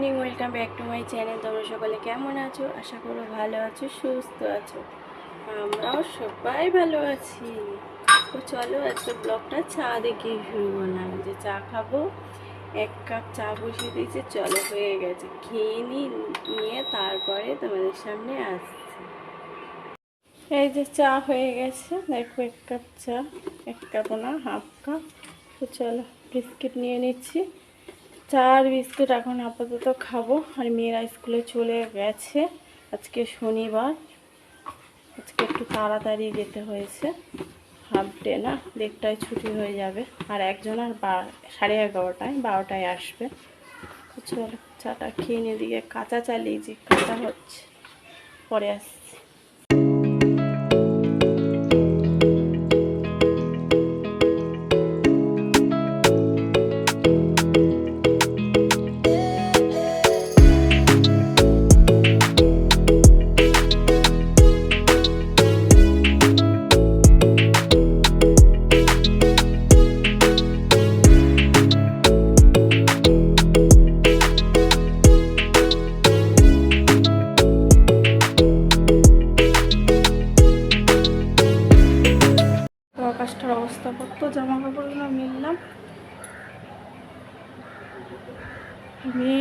Morning, welcome back to my channel. তোমরা সকলে কেমন আছো? আশা করো ভালো আছো, সুস্থ আছো। আমরাও সবাই ভালো আছি। তো চলো আজকে ব্লগটা চা দেখে শুরু করলাম। যে চা খাব, এক কাপ চা বসিয়ে দিয়েছে, চলো হয়ে গেছে। খেয়ে নিয়ে তারপরে তোমাদের সামনে আসছি। এই যে চা হয়ে গেছে, দেখো এক কাপ চা, এক কাপ না, হাফ কাপ। তো চলো, বিস্কিট নিয়ে নিচ্ছি। চা আর বিস্কুট এখন আপাতত খাব। আর মেয়েরা স্কুলে চলে গেছে। আজকে শনিবার। আজকে একটু তাড়াতাড়ি যেতে হয়েছে। হাফ ডে না, দেড়টায় ছুটি হয়ে যাবে। আর একজন আর সাড়ে এগারোটায়, বারোটায় আসবে। চলো, চাটা খেয়ে নিয়ে দিকে কাঁচা চালিয়েছি কাঁচা হচ্ছে, পরে আসছি।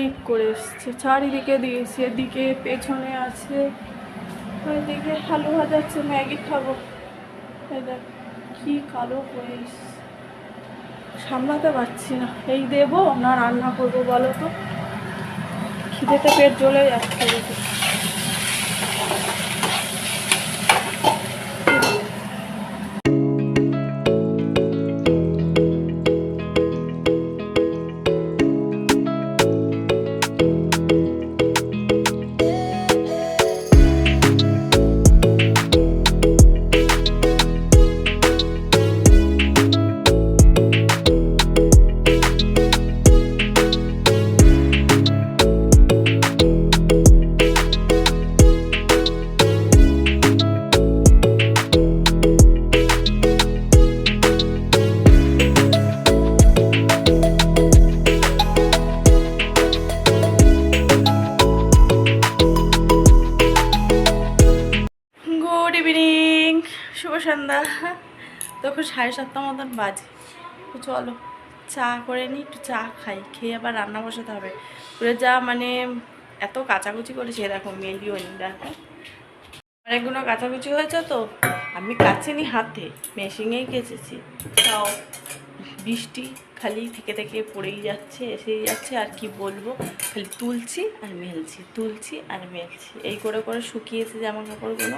মেঘ করে এসছে। চারিদিকে দিয়েছে এদিকে, পেছনে আছে। ওইদিকে আলু যাচ্ছে ম্যাগি খাব। দেখ, কি কালো করে সামলাতে পারছি না। এই দেবো না রান্না করব বলো তো? খিদেতে পেট জ্বলে যাচ্ছে। ইভিনিং শুভ সন্ধ্যা। তখন সাড়ে সাতটা মতন বাজে। চলো, চা করে নিই একটু চা খাই, খেয়ে আবার রান্না বসাতে হবে। পুরো যা মানে এত কাচাকুচি করেছে দেখো মেলিও নি দেখো অনেকগুলো কাচাকুচি হয়েছে তো, আমি কাচিনি হাতে মেশিনেই কেচেছি। তাও বৃষ্টি খালি থেকে থেকে পড়েই যাচ্ছে, এসেই যাচ্ছে, আর কি বলব? খালি তুলছি আর মেলছি, তুলছি আর মেলছি। এই করে করে শুকিয়েছে জামা কাপড়গুলো,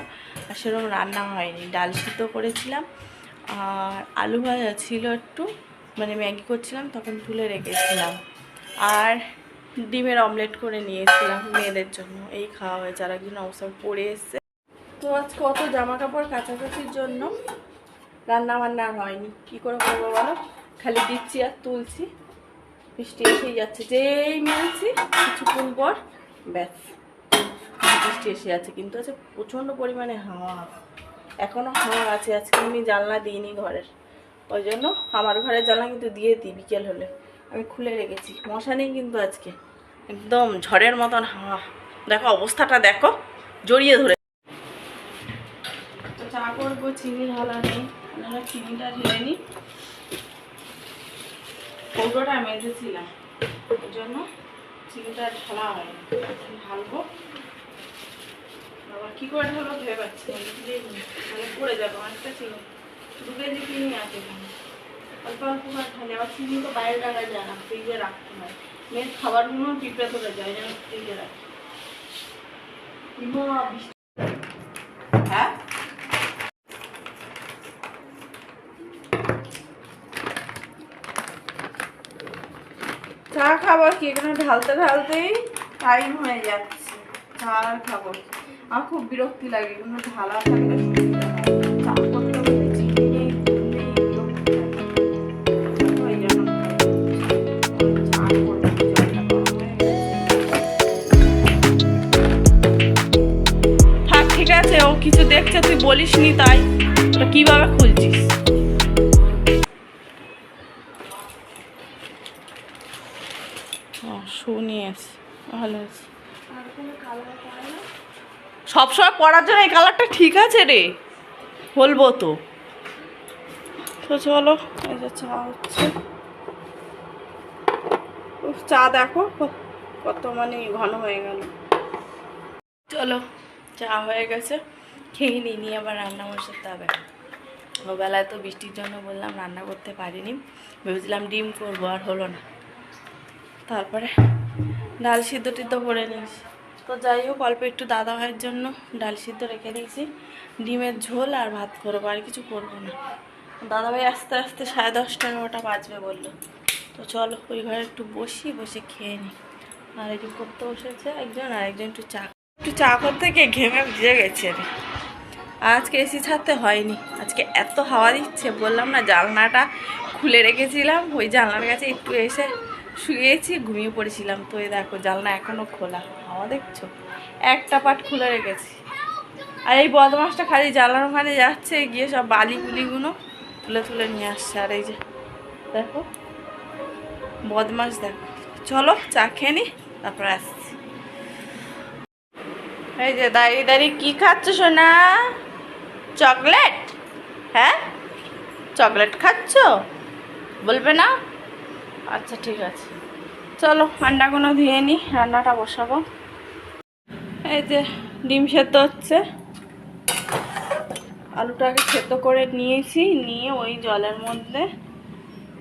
আর সেরকম রান্না হয়নি। ডাল সিদ্ধ করেছিলাম, আর আলু ভাজা ছিল একটু মানে ম্যাগি করছিলাম, তখন তুলে রেখেছিলাম। আর ডিমের অমলেট করে নিয়েছিলাম মেয়েদের জন্য। এই খাওয়া হয়েছে, আর একজন অবসর পড়ে এসছে। তো আজ কত জামা কাপড় কাছাকাছির জন্য রান্না বান্না হয়নি। কি করে করব বলো? খালি দিচ্ছি আর তুলছি। বৃষ্টি এসেই যাচ্ছে। যেই মেলছি কিছুক্ষণ পর ব্যাস। বৃষ্টি এসে যাচ্ছে। কিন্তু আছে প্রচণ্ড পরিমাণে হাওয়া। এখনও হাওয়া আছে। আজকে আমি জানলা দিইনি ঘরের। ওই জন্য আমার ঘরের জানলা কিন্তু দিয়ে দিই বিকেল হলে। আমি খুলে রেখেছি। মশা নেই কিন্তু আজকে। একদম ঝড়ের মতন হাওয়া। দেখো অবস্থাটা দেখো। জড়িয়ে ধরে তো চা করব চিনি ঢালা নেই চিনিটা ঢেলে নিই কৌটোটা মেজেছিলাম ওই জন্য চিনিটা ঢালা এখন ঢালবো। আবার কী করে ঢালবো ভেবে পাচ্ছি। মানে পড়ে যাবে, অনেকটা চিনি। দু কেজি চিনি আছে অল্প অল্প করে ঢালে। আবার চিনি তো বাইরে রাখা যায় না, ফ্রিজে রাখতে হয়। মেয়ের খাবারগুলো পিঁপড়ে ধরে যায়, যেন ফ্রিজে রাখি ইমা, বৃষ্টি- হ্যাঁ চা খাব কি? এখানে ঢালতে ঢালতেই টাইম হয়ে যাচ্ছে। চা আর আমার খুব বিরক্তি লাগে এখানে ঢালা থাকলে কিছু দেখছে, তুই বলিস নি তাই কীভাবে খুলছিস? ভালো আছে। সবসময় পরার জন্য এই কালারটা ঠিক আছে রে। বলব তো। তো চলো এই যে চা হচ্ছে। চা দেখো কত মানে ঘন হয়ে গেল। চলো চা হয়ে গেছে। খেয়ে নিই নিয়ে আবার রান্না বসাতে হবে। ওবেলায় তো বৃষ্টির জন্য বললাম রান্না করতে পারিনি। ভেবেছিলাম ডিম করব আর হলো না। তারপরে ডাল সিদ্ধ টিদ্ধ করে নিয়েছি তো যাই হোক, অল্প একটু দাদা ভাইয়ের জন্য ডাল সিদ্ধ রেখে দিয়েছি। ডিমের ঝোল আর ভাত করব, আর কিছু করব না। দাদা ভাই আস্তে আস্তে সাড়ে দশটা, এগারোটা বাজবে বলল। তো চলো, ওই ঘরে একটু বসি, বসে খেয়ে নিই আর একটু করতে বসেছে একজন, আর একজন একটু চা একটু চা করতে গিয়ে ঘেমে ভিজে গেছে রে। আজকে এসি ছাড়তে হয়নি। আজকে এত হাওয়া দিচ্ছে, বললাম না, জানলাটা খুলে রেখেছিলাম, ওই জানলার কাছে একটু এসে শুয়েছি, ঘুমিয়ে পড়েছিলাম। তো এই দেখো, জানলা এখনও খোলা। হাওয়া দেখছ? একটা পাট খুলে রেখেছি। আর এই বদমাসটা খালি জানলার ওখানে যাচ্ছে, গিয়ে সব বালি গুলিগুলো তুলে তুলে নিয়ে আসছে। আর এই যে, দেখো, বদমাস দেখো। চলো, চা খেয়ে নি, তারপর আসছি। এই যে, দাঁড়িয়ে দাঁড়িয়ে কি খাচ্ছ সোনা? চকলেট? হ্যাঁ? চকলেট খাচ্ছ? বলবে না? আচ্ছা ঠিক আছে। চলো, আন্ডাগুলো ধুয়ে নিই রান্নাটা বসাবো। এই যে ডিম সেদ্ধ হচ্ছে। আলুটাকে সেদ্ধ করে নিয়েছি, নিয়ে ওই জলের মধ্যে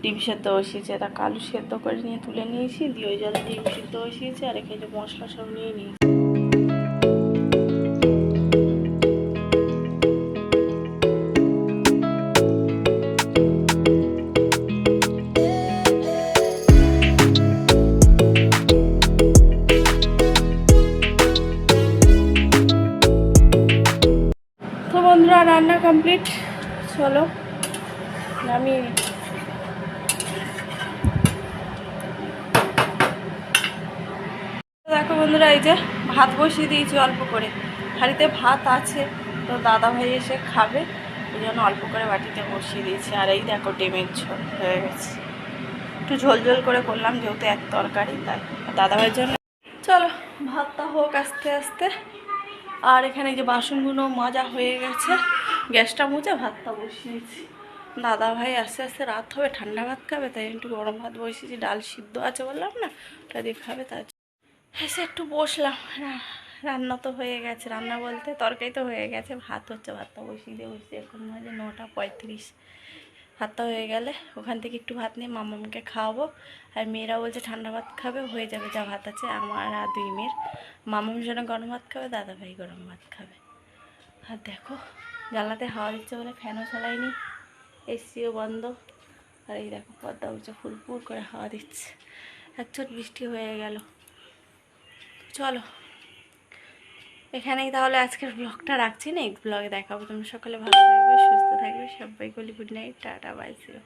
ডিম সেদ্ধ বসিয়েছি। এটা আলু সেদ্ধ করে নিয়ে তুলে নিয়েছি, দিয়ে ওই জলে ডিম সেদ্ধ বসিয়েছি, আর এখানে মশলা সব নিয়ে নিয়েছি। কমপ্লিট চলো নিই। দেখো বন্ধুরা, এই যে ভাত বসিয়ে দিয়েছি অল্প করে। হাঁড়িতে ভাত আছে, তো দাদা ভাই এসে খাবে। ওই জন্য অল্প করে বাটিতে বসিয়ে দিয়েছি। আর এই দেখো ডিমের ঝোল হয়ে গেছে। একটু ঝোল ঝোল করে করলাম, যেহেতু এক তরকারি, তাই। দাদা ভাইয়ের জন্য চলো, ভাতটা হোক আস্তে আস্তে। আর এখানে যে বাসনগুলো মাজা হয়ে গেছে, গ্যাসটা মুছে ভাতটা বসিয়েছি দাদা ভাই আস্তে আস্তে রাত হবে, ঠান্ডা ভাত খাবে, তাই একটু গরম ভাত বসিয়েছি, ডাল সিদ্ধ আছে বললাম না, ওটা দিয়ে খাবে তার জন্য। এসে একটু বসলাম রান্না তো হয়ে গেছে, রান্না বলতে তরকারি তো হয়ে গেছে, ভাত হচ্ছে, ভাতটা বসিয়ে দিয়ে বসে এখন বাজে নটা পঁয়ত্রিশ ভাতটা হয়ে গেলে ওখান থেকে একটু ভাত নিয়ে মামাকে খাওয়াবো। আর মেয়েরা বলছে ঠান্ডা ভাত খাবে, হয়ে যাবে যা ভাত আছে। আমার আর দুই মেয়ের। মামার জন্য গরম ভাত খাবে দাদা ভাই গরম ভাত খাবে। আর দেখো জানলাতে হাওয়া দিচ্ছে বলে ফ্যানও চালাইনি এসিও বন্ধ। আর এই দেখো, পদ্মা উঁচু ফুলপুর করে হাওয়া দিচ্ছে। এক ছোট বৃষ্টি হয়ে গেল। চলো এখানেই তাহলে আজকের ব্লগটা রাখছি। নেক্সট ব্লগে দেখাবো। তোমরা সকলে ভালো থাকবে, সুস্থ থাকবে। সবাই গলি good night tata bye zero